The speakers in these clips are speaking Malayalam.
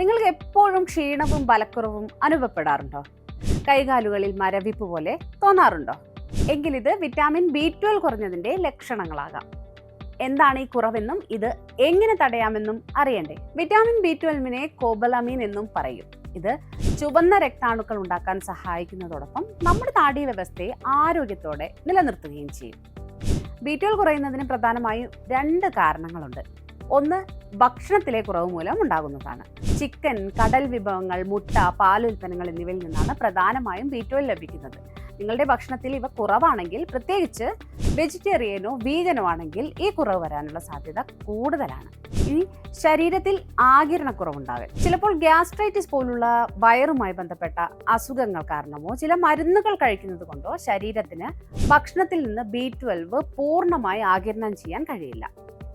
നിങ്ങൾക്ക് എപ്പോഴും ക്ഷീണവും ബലക്കുറവും അനുഭവപ്പെടാറുണ്ടോ? കൈകാലുകളിൽ മരവിപ്പ് പോലെ തോന്നാറുണ്ടോ? എങ്കിൽ ഇത് വിറ്റാമിൻ ബി ട്വൽവ് കുറഞ്ഞതിന്റെ ലക്ഷണങ്ങളാകാം. എന്താണ് ഈ കുറവെന്നും ഇത് എങ്ങനെ തടയാമെന്നും അറിയണ്ടേ? വിറ്റാമിൻ ബി ട്വൽവിനെ കോബലമീൻ എന്നും പറയും. ഇത് ചുവന്ന രക്താണുക്കൾ ഉണ്ടാക്കാൻ സഹായിക്കുന്നതോടൊപ്പം നമ്മുടെ താടി വ്യവസ്ഥയെ ആരോഗ്യത്തോടെ നിലനിർത്തുകയും ചെയ്യും. ബി ട്വൽവ് കുറയുന്നതിന് പ്രധാനമായും രണ്ട് കാരണങ്ങളുണ്ട്. ഒന്ന് ഭക്ഷണത്തിലെ കുറവ് മൂലം ഉണ്ടാകുന്നതാണ്. ചിക്കൻ കടൽ വിഭവങ്ങൾ മുട്ട പാലുൽപ്പന്നങ്ങൾ എന്നിവയിൽ നിന്നാണ് പ്രധാനമായും ബി ലഭിക്കുന്നത്. നിങ്ങളുടെ ഭക്ഷണത്തിൽ ഇവ കുറവാണെങ്കിൽ പ്രത്യേകിച്ച് വെജിറ്റേറിയനോ വീഗനോ ആണെങ്കിൽ ഈ കുറവ് വരാനുള്ള സാധ്യത കൂടുതലാണ്. ഇനി ശരീരത്തിൽ ആകിരണക്കുറവുണ്ടാകൽ ചിലപ്പോൾ ഗ്യാസ്ട്രൈറ്റിസ് പോലുള്ള വയറുമായി ബന്ധപ്പെട്ട അസുഖങ്ങൾ കാരണമോ ചില മരുന്നുകൾ കഴിക്കുന്നത് കൊണ്ടോ ശരീരത്തിന് ഭക്ഷണത്തിൽ നിന്ന് ബി ട്വൽവ് പൂർണമായി ആകിരണം ചെയ്യാൻ കഴിയില്ല.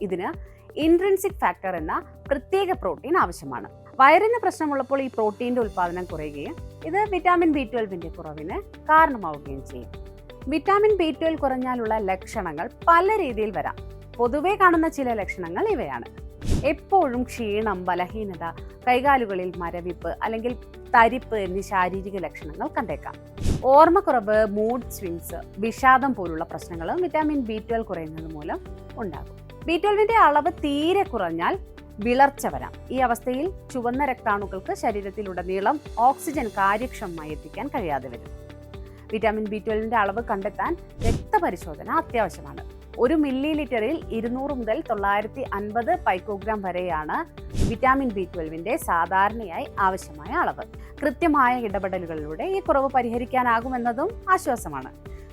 ഇതിന് ഇൻട്രൻസിക് ഫാക്ടർ എന്ന പ്രത്യേക പ്രോട്ടീൻ ആവശ്യമാണ്. വയറിന് പ്രശ്നമുള്ളപ്പോൾ ഈ പ്രോട്ടീന്റെ ഉൽപ്പാദനം കുറയുകയും ഇത് വിറ്റാമിൻ ബി ട്വൽവിന്റെ കുറവിന് കാരണമാവുകയും ചെയ്യും. വിറ്റാമിൻ ബി ട്വൽവ് കുറഞ്ഞാലുള്ള ലക്ഷണങ്ങൾ പല രീതിയിൽ വരാം. പൊതുവെ കാണുന്ന ചില ലക്ഷണങ്ങൾ ഇവയാണ്. എപ്പോഴും ക്ഷീണം ബലഹീനത കൈകാലുകളിൽ മരവിപ്പ് അല്ലെങ്കിൽ തരിപ്പ് എന്നീ ശാരീരിക ലക്ഷണങ്ങൾ കണ്ടേക്കാം. ഓർമ്മക്കുറവ് മൂഡ് സ്വിങ്സ് വിഷാദം പോലുള്ള പ്രശ്നങ്ങളും വിറ്റാമിൻ ബി ട്വൽവ് കുറയുന്നത് മൂലം ഉണ്ടാകും. ബി ട്വൽവിന്റെ അളവ് തീരെ കുറഞ്ഞാൽ വിളർച്ച വരാം. ഈ അവസ്ഥയിൽ ചുവന്ന രക്താണുക്കൾക്ക് ശരീരത്തിലുടനീളം ഓക്സിജൻ കാര്യക്ഷമമായി എത്തിക്കാൻ കഴിയാതെ വരും. വിറ്റാമിൻ ബി ട്വൽവിന്റെ അളവ് കണ്ടെത്താൻ രക്തപരിശോധന അത്യാവശ്യമാണ്. ഒരു മില്ലി ലിറ്ററിൽ ഇരുന്നൂറ് മുതൽ തൊള്ളായിരത്തി അൻപത് പൈക്കോഗ്രാം വരെയാണ് വിറ്റാമിൻ ബി ട്വൽവിന്റെ സാധാരണയായി ആവശ്യമായ അളവ്. കൃത്യമായ ഇടപെടലുകളിലൂടെ ഈ കുറവ് പരിഹരിക്കാനാകുമെന്നതും ആശ്വാസമാണ്.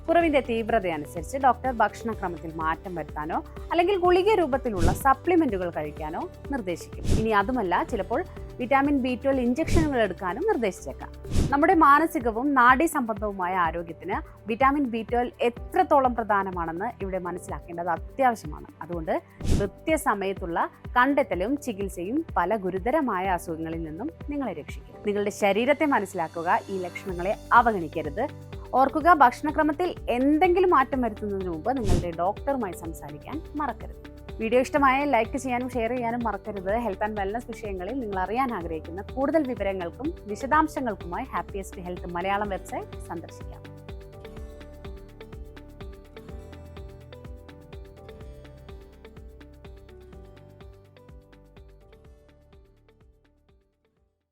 കുറവിന്റെ തീവ്രത അനുസരിച്ച് ഡോക്ടർ ഭക്ഷണക്രമത്തിൽ മാറ്റം വരുത്താനോ അല്ലെങ്കിൽ ഗുളിക രൂപത്തിലുള്ള സപ്ലിമെന്റുകൾ കഴിക്കാനോ നിർദ്ദേശിക്കും. ഇനി അതുമല്ല ചിലപ്പോൾ വിറ്റാമിൻ ബി ട്വൽവ് ഇഞ്ചക്ഷനുകൾ എടുക്കാനും നിർദ്ദേശിച്ചേക്കാം. നമ്മുടെ മാനസികവും നാഡീ സംബന്ധവുമായ ആരോഗ്യത്തിന് വിറ്റാമിൻ ബി ട്വൽവ് എത്രത്തോളം പ്രധാനമാണെന്ന് ഇവിടെ മനസ്സിലാക്കേണ്ടത് അത്യാവശ്യമാണ്. അതുകൊണ്ട് കൃത്യസമയത്തുള്ള കണ്ടെത്തലും ചികിത്സയും പല ഗുരുതരമായ അസുഖങ്ങളിൽ നിന്നും നിങ്ങളെ രക്ഷിക്കും. നിങ്ങളുടെ ശരീരത്തെ മനസ്സിലാക്കുക ഈ ലക്ഷണങ്ങളെ അവഗണിക്കരുത്. ഓർക്കുക ഭക്ഷണക്രമത്തിൽ എന്തെങ്കിലും മാറ്റം വരുത്തുന്നതിന് മുമ്പ് നിങ്ങളുടെ ഡോക്ടറുമായി സംസാരിക്കാൻ മറക്കരുത്. വീഡിയോ ഇഷ്ടമായ ലൈക്ക് ചെയ്യാനും ഷെയർ ചെയ്യാനും മറക്കരുത്. ഹെൽത്ത് ആൻഡ് വെൽനസ് വിഷയങ്ങളിൽ നിങ്ങൾ അറിയാൻ ആഗ്രഹിക്കുന്ന കൂടുതൽ വിവരങ്ങൾക്കും വിശദാംശങ്ങൾക്കുമായി ഹാപ്പിയസ്റ്റ് ഹെൽത്ത് മലയാളം വെബ്സൈറ്റ് സന്ദർശിക്കാം.